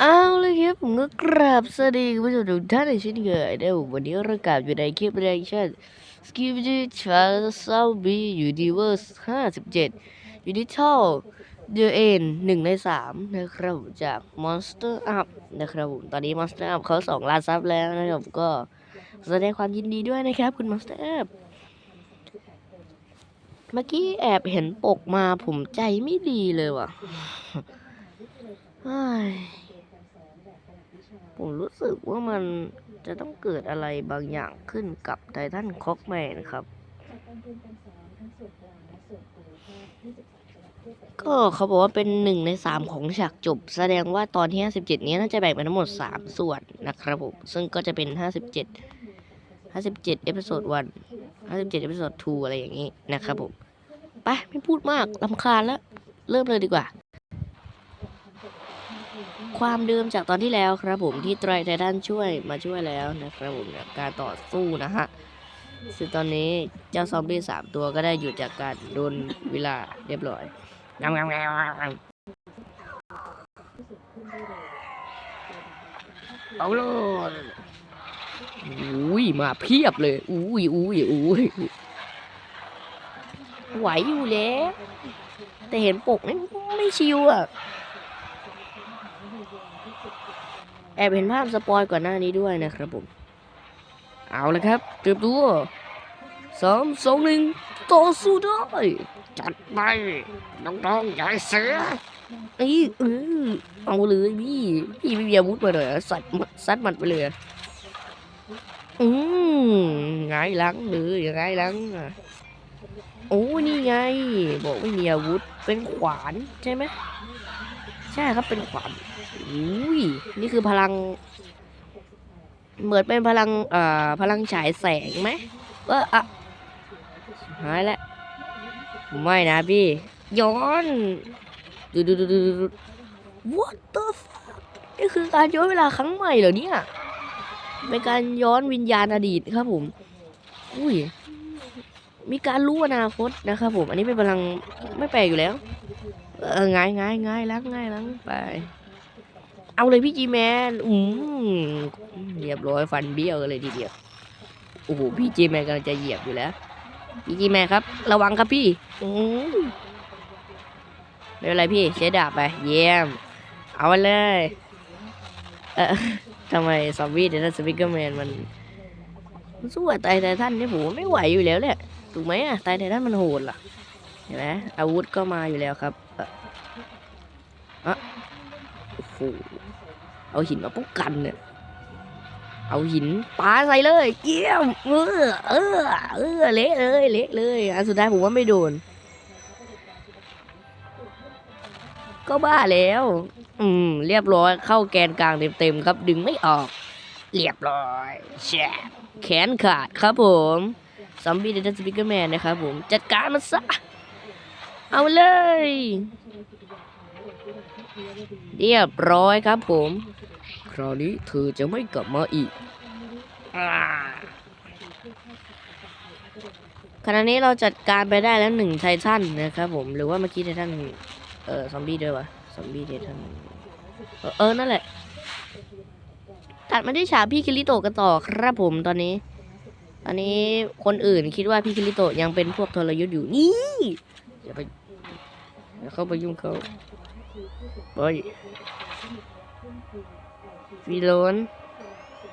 เอาเลยครับผมก็กราบสวัสดีคุณผู้ชมทุกท่านในเช่นเคยนะผมวันนี้เรากลับอยู่ในคลิปเรียกชั่นสกิปปี้ชาร์ซาบียูนิเวอร์สห้าสิบเจ็ดยูนิทัลเดอะเอ็นหนึ่งในสามนะครับผมจาก Monster Up นะครับผมตอนนี้ Monster Up เขาสองล้านซับแล้วนะครับผมก็แสดงความยินดีด้วยนะครับ คุณ Monster Up เมื่อกี้แอบเห็นปกมาผมใจไม่ดีเลยว่ะ ผมรู้สึกว่ามันจะต้องเกิดอะไรบางอย่างขึ้นกับไททันคอกแมนครับ ก็เขาบอกว่าเป็นหนึ่งในสามของฉากจบ แสดงว่าตอนที่57นี้น่าจะแบ่งเป็นทั้งหมด3ส่วนนะครับผม ซึ่งก็จะเป็น57 57เจ็ดห้าสิบเจ็ดเอพิโซด1 57เจ็ดเอพิโซด2อะไรอย่างนี้นะครับผม ไป ไม่พูดมากลำคาญแล้ว เริ่มเลยดีกว่า ความเดิมจากตอนที่แล้วครับผมที่ไตรไททันช่วยมาช่วยแล้วนะครับผมการต่อสู้นะฮะซึ่งตอนนี้เจ้าซอมบี้สามตัวก็ได้หยุดจากการโดนเวลาเรียบร้อยงามงามงามเอาเลยอุ้ยมาเพียบเลยอุ้ยอุ้ยอุ้ยไหวอยู่แล้วแต่เห็นปกไม่ไม่ชิวอะ แอบเห็นภาพสปอยก่อนหน้านี้ด้วยนะครับผม เอาละครับเตรียมตัวสามสองหนึ่งต่อสู้ได้จัดไปน้องๆอย่าให้เสียเอ้ยเออเอาเลยพี่พี่ไม่มีอาวุธมาเลยเหรอสัตว์มันไปเลยอืมไงายลังเลยไงายลังอะโอ้นี่ไง บอกไม่มีอาวุธเป็นขวานใช่ไหม ใช่ครับเป็นขวานอุ้ยนี่คือพลัง เหมือนเป็นพลังเอ่อพลังฉายแสงไหมเอออะหายแล้วไม่นะพี่ ย้อนดูดูดูดูดู what the fuck นี่คือการย้อนเวลาครั้งใหม่เหรอเนี่ยเป็นการย้อนวิญญาณอดีตครับผม อุ้ย มีการรู้อนาคตนะครับผม อันนี้เป็นพลังไม่แปลกอยู่แล้ว เออง่ายง่ายง่ายล้างง่ายล้างไป เอาเลยพี่จีแมนอืมเรียบร้อยฟันเบี้ยวเลยทีเดียวโอ้โหพี่จีแมนกำลังจะเหยียบอยู่แล้ว พี่จีแมนครับ ระวังครับพี่อืมไม่เป็นไรพี่ใช้ดาบไป เยี่ยม เอาไปเลย เออทำไมซอมบี้เดนสปิกเกอร์แมนมันมันสู้กับไตไททันเนี่ยผมว่าไม่ไหวอยู่แล้วแหละถูกไหมอะไตไททันมันโหดล่ะ เห็นไหมอาวุธก็มาอยู่แล้วครับเอ่ออะโอ้โหเอาหินมาป้องกันเนี่ยเอาหินปาใส่เลยเกี่ยมเออเออเออเละเลยเละเลยอันสุดท้ายผมว่าไม่โดน ก็บ้าแล้ว อืม เรียบร้อยเข้าแกนกลางเต็มๆครับ ดึงไม่ออก เรียบร้อยแชะแขนขาดครับผมซอมบี้เดนสปิเกอร์แมนนะครับผม จัดการมันซะ เอาเลย เรียบร้อยครับผม คราวนี้เธอจะไม่กลับมาอีกขณะนี้เราจัดการไปได้แล้วหนึ่งไททันนะครับผมหรือว่าเมื่อกี้ไททันเออซอมบี้ด้วยวะซอมบี้ไททันเออเออนั่นแหละตัดมาที่ฉากพี่คิริโตกันต่อครับผมตอนนี้ตอนนี้คนอื่นคิดว่าพี่คิริโตยังเป็นพวกทรยศอยู่นี่ อย่าไปอย่าเข้าไปยุ่งเขาเฮ้ยวีโลน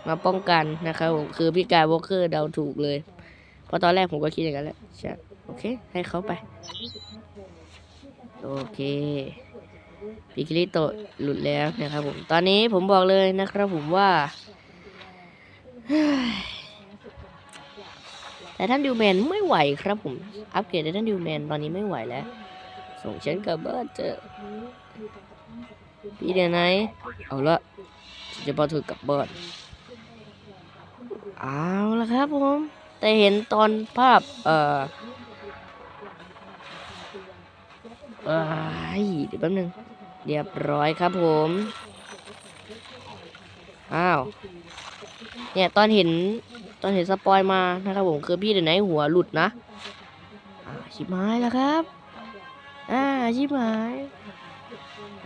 มาป้องกันนะครับผมคือพี่กายวอลเกอร์เดาถูกเลย เพราะตอนแรกผมก็คิดอย่างนั้นแหละใช่โอเค ให้เขาไป โอเคพีคิริโตหลุดแล้วนะครับผม ตอนนี้ผมบอกเลยนะครับผมว่า แต่ท่านดิวแมนไม่ไหวครับผม อัปเกรดแต่ท่านดิวแมนตอนนี้ไม่ไหวแล้ว ส่งฉันกลับบ้านเจอพี่เดียไนเอาละจะพาเธอกลับบ้านเอาละครับผม แต่เห็นตอนภาพ เอ่อเอ้เดี๋ยวแป๊บนึง เรียบร้อยครับผม อ้าว เนี่ยตอนเห็น ตอนเห็นสปอยมานะครับผมคือพี่เดี๋ยวไหนหัวหลุดนะอ่าชิบหายแล้วครับ อ่าชิบหาย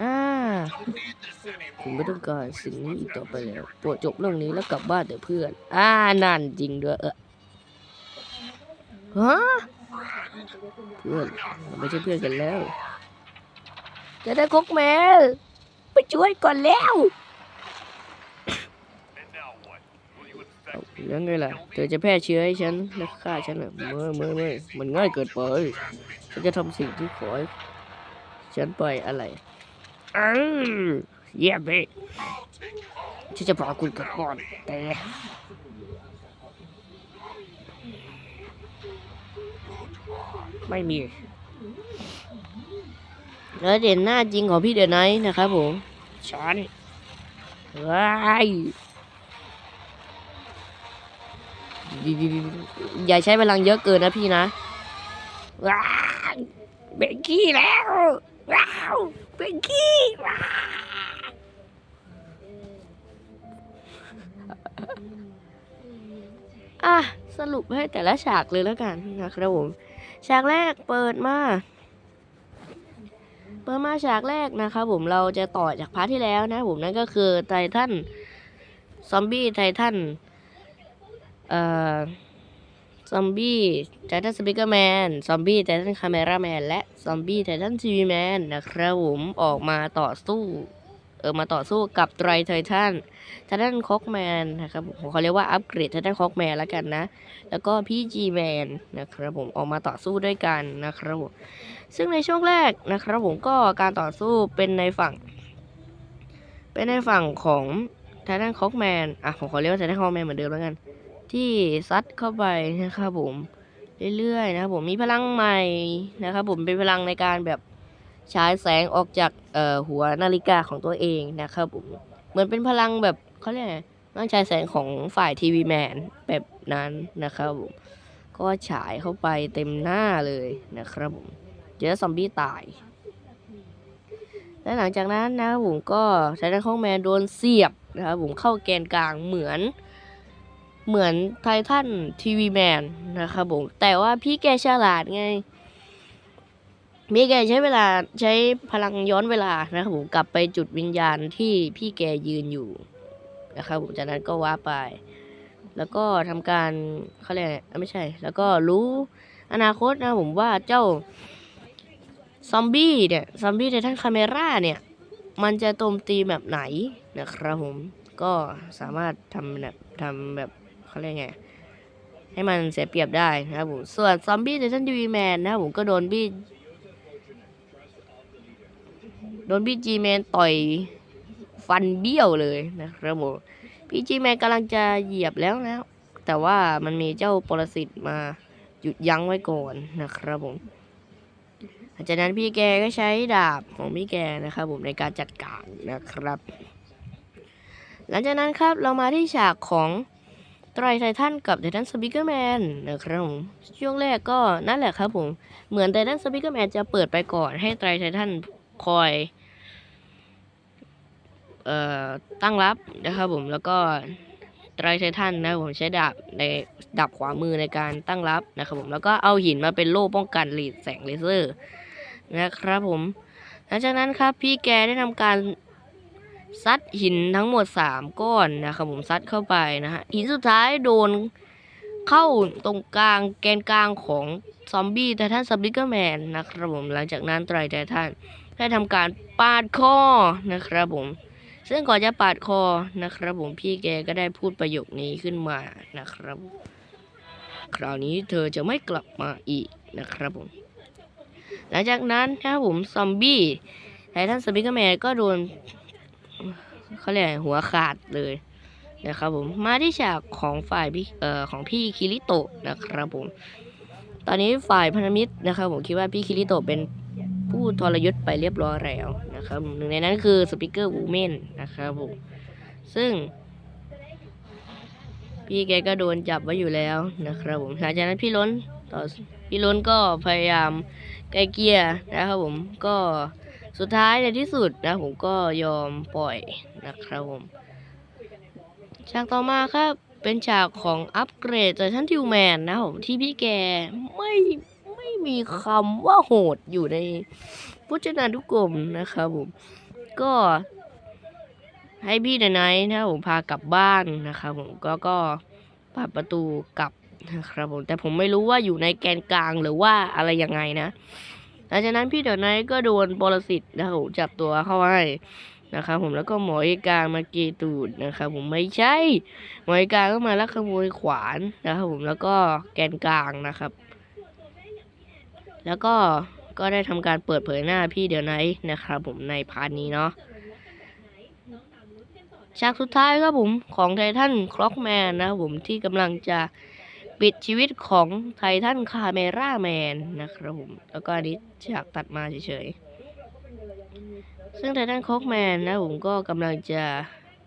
อ่าผมไม่ต้องการสิ่งนี้อีกต่อไปแล้วปรดจบเรื่องนี้แล้วกลับบ้านเถอะเพื่อน อ่านั่นจริงด้วยเออฮะเพื่อนเราไม่ใช่เพื่อนกันแล้ว จะได้คกแมวไปช่วยก่อนแล้วเอา แล้วไงล่ะ เธอจะแพร่เชื้อให้ฉันและฆ่าฉันเหรอไม่ไม่ไม่มันง่ายเกินไปฉันจะทำสิ่งที่ขอให้ฉันไปอะไรเออเยี่ยมไปฉันจะพาคุณกับก่อนแต่ไม่มีแล้วเด่นหน้าจริงของพี่เดนไนนะครับผมฉันว้าย อย่าใช้พลังเยอะเกินนะพี่นะว้าเบงกี้แล้วว้าวเบงกี้ว้าอะสรุปให้แต่ละฉากเลยแล้วกันนะครับผมฉากแรกเปิดมาเปิดมาฉากแรกนะครับผมเราจะต่อจากพาร์ทที่แล้วนะผมนั่นก็คือไททันซอมบี้ไททัน เอ่อซอมบี้ไททันสปิเกอร์แมนซอมบี้ไททันคาเมราแมนและซอมบี้ไททันทีวีแมนนะครับผมออกมาต่อสู้ เออมาต่อสู้กับไตรไททันไททันคอกแมนนะครับผมเขาเรียกว่าอัปเกรดไททันคอกแมนแล้วกันนะ แล้วก็พี่จีแมนนะครับผมออกมาต่อสู้ด้วยกันนะครับผมซึ่งในช่วงแรกนะครับผมก็การต่อสู้เป็นในฝั่ง เป็นในฝั่งของไททันคอกแมนอะผมขอเรียกว่าไททันคอกแมนเหมือนเดิมแล้วกัน ที่ซัดเข้าไปนะครับผมเรื่อยๆนะครับผมมีพลังใหม่นะครับผมเป็นพลังในการแบบฉายแสงออกจากเอ่อหัวนาฬิกาของตัวเองนะครับผมเหมือนเป็นพลังแบบเขาเรียกไงพลังฉายแสงของฝ่ายทีวีแมนแบบนั้นนะครับผมก็ฉายเข้าไปเต็มหน้าเลยนะครับผมเจอซอมบี้ตาย และหลังจากนั้นนะครับผมก็ไททันคองแมนโดนเสียบนะครับผมเข้าแกนกลางเหมือน เหมือนไททันทีวีแมนนะครับผม แต่ว่าพี่แกฉลาดไงพี่แกใช้เวลาใช้พลังย้อนเวลานะครับผมกลับไปจุดวิญญาณที่พี่แกยืนอยู่นะครับผมจากนั้นก็ว้าไป แล้วก็ทำการเขาเรียกไม่ใช่ แล้วก็รู้อนาคตนะผมว่าเจ้าซอมบี้เนี่ยซอมบี้ไททันคาเมราเนี่ย มันจะโจมตีแบบไหนนะครับผมก็สามารถทำแบบทำแบบ เขาเรียกไง ให้มันเสียเปรียบได้นะครับผมส่วนซอมบี้ไททันทีวีแมนนะครับผมก็โดนบี้โดนบี้จีแมนต่อยฟันเบี้ยวเลยนะครับผมพี่จีแมนกำลังจะเหยียบแล้วนะ แต่ว่ามันมีเจ้าปรสิตมาหยุดยั้งไว้ก่อนนะครับผมหลังจากนั้นพี่แกก็ใช้ดาบของพี่แกนะครับผมในการจัดการนะครับ หลังจากนั้นครับเรามาที่ฉากของ ไตรไททันกับไททันสปิเกอร์แมนนะครับผมช่วงแรกก็นั่นแหละครับผม เหมือนไททันสปิเกอร์แมนจะเปิดไปก่อนให้ไตรไททันคอยเอ่อตั้งรับนะครับผมแล้วก็ไตรไททันนะผมใช้ดาบในดาบขวามือในการตั้งรับนะครับผมแล้วก็เอาหินมาเป็นโล่ป้องกันหลีดแสงเลเซอร์นะครับผมหลังจากนั้นครับพี่แกได้ทำการ ซัดหินทั้งหมด 3 ก้อนนะครับผมซัดเข้าไปนะฮะหินสุดท้ายโดนเข้าตรงกลางแกนกลางของซอมบี้ไททันสปิเกอร์แมนนะครับผมหลังจากนั้นไตรไททันได้ทำการปาดคอนะครับผมซึ่งก่อนจะปาดคอนะครับผมพี่แกก็ได้พูดประโยคนี้ขึ้นมานะครับ คราวนี้เธอจะไม่กลับมาอีกนะครับผมหลังจากนั้นนะครับผมซอมบี้ไททันสปิเกอร์แมนก็โดน เขาเรียกหัวขาดเลยนะครับผมมาที่ฉากของฝ่ายพี่เอ่อของพี่คิริโตะนะครับผมตอนนี้ฝ่ายพันธมิตรนะครับ ผมคิดว่าพี่คิริโตะเป็นผู้ทรยศไปเรียบร้อยแล้วนะครับหนึ่งในนั้นคือสปิเกอร์วูแมนนะครับผมซึ่ง พี่แกก็โดนจับไว้อยู่แล้วนะครับผมหลังจากนั้นพี่ล้นต่อพี่ล้นก็พยายามไกลเกียนะครับผมก็ สุดท้ายในที่สุดนะผมก็ยอมปล่อยนะครับผมฉากต่อมาครับเป็นฉากของอัปเกรดจากชั้นทิวแมนนะผมที่พี่แกไม่ไม่มีคำว่าโหดอยู่ในพจนานุกรมนะครับผมก็ให้พี่เดนไนท์นะผมพากลับบ้านนะครับผมก็ก็ปิดประตูกลับนะครับผมแต่ผมไม่รู้ว่าอยู่ในแกนกลางหรือว่าอะไรยังไงนะ หลังจากนั้นพี่เดนไนท์ก็โดนปรสิตนะครับผมจับตัวเข้าให้นะครับผมแล้วก็หมอเอกามาเกตูดนะครับผมไม่ใช่ หมอเอกาก็มาลักขโมยขวานนะครับผมแล้วก็แกนกลางนะครับ แล้วก็ก็ได้ทำการเปิดเผยหน้าพี่เดี๋ยวไนท์นะครับผมในพาร์ทนี้เนาะฉากสุดท้ายครับผมของไททันคล็อกแมนนะครับผมที่กำลังจะ ปิดชีวิตของไททันคาเมราแมนนะครับผม แล้วก็อันนี้ฉากตัดมาเฉยๆ ซึ่งไททันคอกแมนนะผมก็กำลังจะ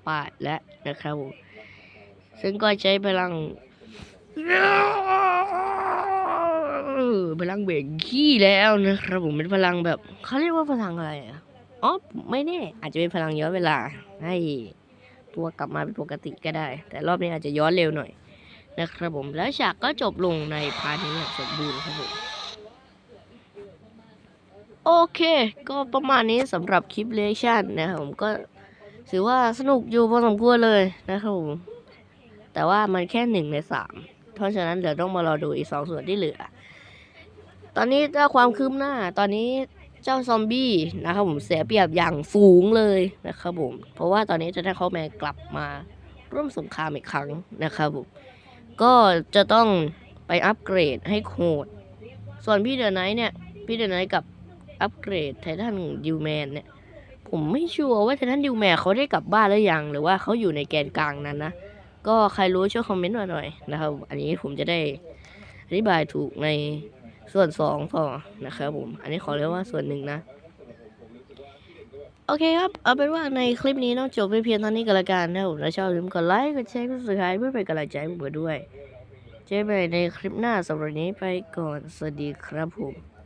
ปาดแล้วนะครับผม ซึ่งก็ใช้พลังพลังเบรกขี้แล้วนะครับผมเป็นพลังแบบเขาเรียกว่าพลังอะไรอะอ๋อไม่แน่ อาจจะเป็นพลังย้อนเวลา ให้ตัวกลับมาเป็นปกติก็ได้ แต่รอบนี้อาจจะย้อนเร็วหน่อย นะครับผมแล้วฉากก็จบลงในพาร์ทนี้อย่างสมบูรณ์ครับผมโอเค ก็ประมาณนี้สำหรับคลิปเลชั่นนะครับผมก็ถือว่าสนุกอยู่พอสมควรเลยนะครับผมแต่ว่ามันแค่หนึ่งในสามเพราะฉะนั้นเดี๋ยวต้องมารอดูอีกสองส่วนที่เหลือ ตอนนี้เจ้าความคืบหน้า ตอนนี้เจ้าซอมบี้นะครับผมเสียเปรียบอย่างสูงเลยนะครับผมเพราะว่าตอนนี้จะได้เขาแมนกลับมาร่วมสงครามอีกครั้งนะครับผม ก็จะต้องไปอัปเกรดให้โหด ส่วนพี่เดอะไนท์เนี่ย พี่เดอะไนท์กับอัปเกรดไททันดิวแมนเนี่ย ผมไม่ชัวร์ว่าไททันดิวแมนเขาได้กลับบ้านหรือยัง หรือว่าเขาอยู่ในแกนกลางนั้นนะ ก็ใครรู้ช่วยคอมเมนต์มาหน่อยนะครับ อันนี้ผมจะได้อธิบายถูกในส่วนสองต่อนะครับผม อันนี้ขอเรียกว่าส่วนหนึ่งนะ โอเคครับ เอาเป็นว่าในคลิปนี้ต้องจบไปเพียงเท่านี้ก็แล้วกันนะครับผมถ้าชอบอย่าลืมกดไลค์ กดแชร์ กดซับสไคร์เพื่อเป็นกำลังใจให้ผมด้วย เจอกันใหม่ในคลิปหน้าสำหรับวันนี้ไปก่อน สวัสดีครับผม